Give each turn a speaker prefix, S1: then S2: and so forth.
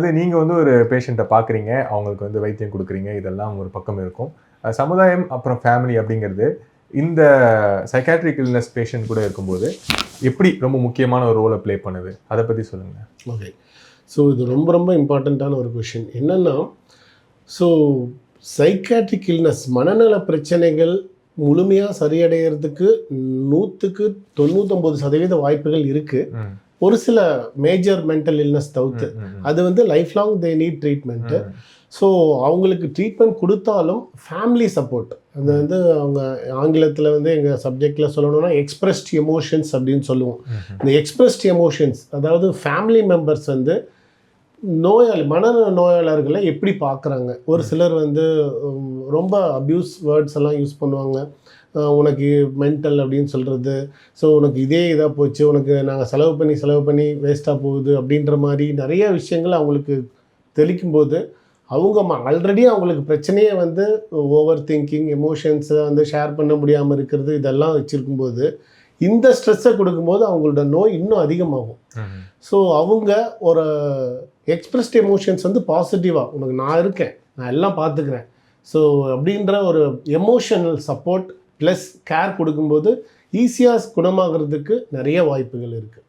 S1: அது நீங்கள் வந்து ஒரு பேஷண்ட்டை பார்க்குறீங்க அவங்களுக்கு வந்து வைத்தியம் கொடுக்குறீங்க இதெல்லாம் ஒரு பக்கம் இருக்கும். சமுதாயம் அப்புறம் ஃபேமிலி அப்படிங்கிறது இந்த சைக்காட்ரிக் இல்னஸ் பேஷண்ட் கூட இருக்கும்போது எப்படி ரொம்ப முக்கியமான ஒரு ரோலை ப்ளே பண்ணுது? அதை பற்றி சொல்லுங்கள்
S2: ஓகே ஸோ இது ரொம்ப ரொம்ப இம்பார்ட்டண்ட்டான ஒரு கொஷின் என்னென்னா ஸோ சைக்காட்ரிக் இல்னஸ் மனநல பிரச்சனைகள் முழுமையாக சரியடைகிறதுக்கு நூற்றுக்கு தொண்ணூத்தொம்பது சதவீத வாய்ப்புகள் இருக்குது ஒரு சில மேஜர் மென்டல் இல்னஸ் தவிர்த்து. அது வந்து life long they need treatment. So அவங்களுக்கு ட்ரீட்மெண்ட் கொடுத்தாலும் ஃபேமிலி சப்போர்ட் அது வந்து அவங்க ஆங்கிலத்தில் வந்து எங்கள் சப்ஜெக்டில் சொல்லணும்னா எக்ஸ்பிரஸ்ட் எமோஷன்ஸ் அப்படின்னு சொல்லுவோம். இந்த எக்ஸ்பிரஸ்ட் எமோஷன்ஸ் அதாவது ஃபேமிலி மெம்பர்ஸ் வந்து நோயாளி மனநல நோயாளர்களை எப்படி பார்க்குறாங்க? ஒரு சிலர் வந்து ரொம்ப அப்யூஸ் வேர்ட்ஸ் எல்லாம் யூஸ் பண்ணுவாங்க. உனக்கு மென்டல் அப்படின்னு சொல்கிறது ஸோ உனக்கு இதே இதாக போச்சு. உனக்கு நாங்கள் செலவு பண்ணி செலவு பண்ணி வேஸ்ட்டாக போகுது அப்படின்ற மாதிரி நிறைய விஷயங்கள் அவங்களுக்கு தெளிக்கும்போது அவங்க ஆல்ரெடி அவங்களுக்கு பிரச்சனையே வந்து ஓவர் திங்கிங் எமோஷன்ஸை வந்து ஷேர் பண்ண முடியாமல் இருக்கிறது இதெல்லாம் வச்சுருக்கும்போது இந்த ஸ்ட்ரெஸ்ஸை கொடுக்கும்போது அவங்களோட நோய் இன்னும் அதிகமாகும். ஸோ அவங்க ஒரு எக்ஸ்பிரஸ்ட் எமோஷன்ஸ் வந்து பாசிட்டிவாக உனக்கு நான் இருக்கேன் நான் எல்லாம் பார்த்துக்கிறேன். ஸோ அப்படின்ற ஒரு எமோஷனல் சப்போர்ட் ப்ளஸ் கேர் கொடுக்கும்போது ஈஸியாக குணமாகிறதுக்கு நிறைய வாய்ப்புகள் இருக்குது